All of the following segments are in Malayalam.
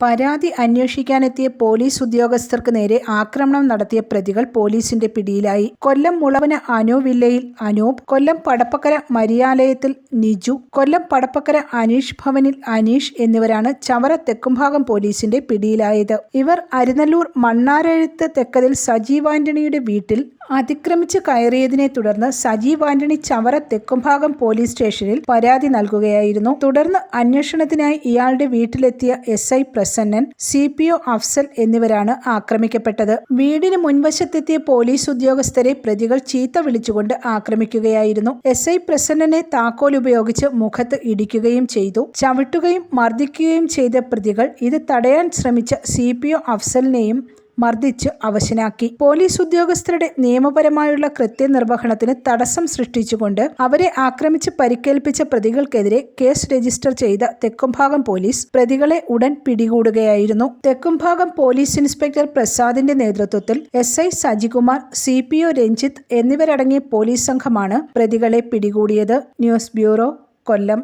പരാതി അന്വേഷിക്കാനെത്തിയ പോലീസ് ഉദ്യോഗസ്ഥർക്ക് നേരെ ആക്രമണം നടത്തിയ പ്രതികൾ പോലീസിന്റെ പിടിയിലായി. കൊല്ലം മുളവന അനോ വില്ലയിൽ അനൂപ് കൊല്ലം പടപ്പക്കര മരിയാലയത്തിൽ നിജു കൊല്ലം പടപ്പക്കര അനീഷ് ഭവനിൽ അനീഷ് എന്നിവരാണ് ചവറ തെക്കുംഭാഗം പോലീസിന്റെ പിടിയിലായത്. ഇവർ അരിനല്ലൂർ മണ്ണാരെഴുത്ത് തെക്കതിൽ സജീവ് ആന്റണിയുടെ വീട്ടിൽ അതിക്രമിച്ച് കയറിയതിനെ തുടർന്ന് സജീവ് ആന്റണി ചവറ തെക്കുംഭാഗം പോലീസ് സ്റ്റേഷനിൽ പരാതി നൽകുകയായിരുന്നു. തുടർന്ന് അന്വേഷണത്തിനായി ഇയാളുടെ വീട്ടിലെത്തിയ S I Prasannan C P O Afsal എന്നിവരാണ് ആക്രമിക്കപ്പെട്ടത്. വീടിന് മുൻവശത്തെത്തിയ പോലീസ് ഉദ്യോഗസ്ഥരെ പ്രതികൾ ചീത്ത വിളിച്ചുകൊണ്ട് ആക്രമിക്കുകയായിരുന്നു. എസ് ഐ പ്രസന്നനെ താക്കോൽ ഉപയോഗിച്ച് മുഖത്ത് ഇടിക്കുകയും ചെയ്തു. ചവിട്ടുകയും മർദ്ദിക്കുകയും ചെയ്ത പ്രതികൾ ഇത് തടയാൻ ശ്രമിച്ച സി പി ഒ അഫ്സലിനെയും മർദ്ദിച്ച് അവശനാക്കി. പോലീസ് ഉദ്യോഗസ്ഥരുടെ നിയമപരമായുള്ള കൃത്യനിർവഹണത്തിന് തടസ്സം സൃഷ്ടിച്ചുകൊണ്ട് അവരെ ആക്രമിച്ച് പരിക്കേൽപ്പിച്ച പ്രതികൾക്കെതിരെ കേസ് രജിസ്റ്റർ ചെയ്ത തെക്കുംഭാഗം പോലീസ് പ്രതികളെ ഉടൻ പിടികൂടുകയായിരുന്നു. തെക്കുംഭാഗം പോലീസ് ഇൻസ്പെക്ടർ പ്രസാദിന്റെ നേതൃത്വത്തിൽ S I Sajikumar C P O Ranjith എന്നിവരടങ്ങിയ പോലീസ് സംഘമാണ് പ്രതികളെ പിടികൂടിയത്. News bureau Kollam.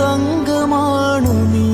തങ്കമാണു നീ.